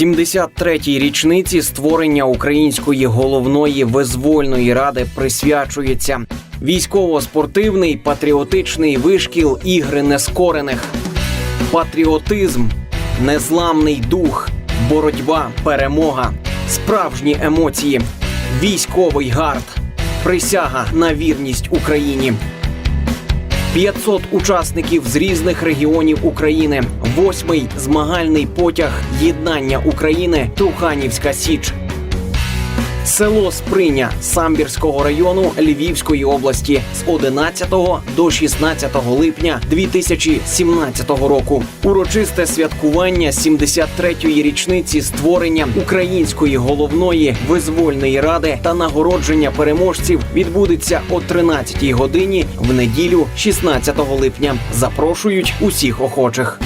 73-й річниці створення Української головної визвольної ради присвячується військово-спортивний патріотичний вишкіл ігри нескорених, патріотизм, незламний дух, боротьба, перемога, справжні емоції, військовий гард, присяга на вірність Україні. 500 учасників з різних регіонів України. Восьмий змагальний потяг єднання України Труханівська Січ. Село Сприня Самбірського району Львівської області з 11 до 16 липня 2017 року. Урочисте святкування 73-ї річниці створення Української головної визвольної ради та нагородження переможців відбудеться о 13 годині в неділю, 16 липня. Запрошують усіх охочих.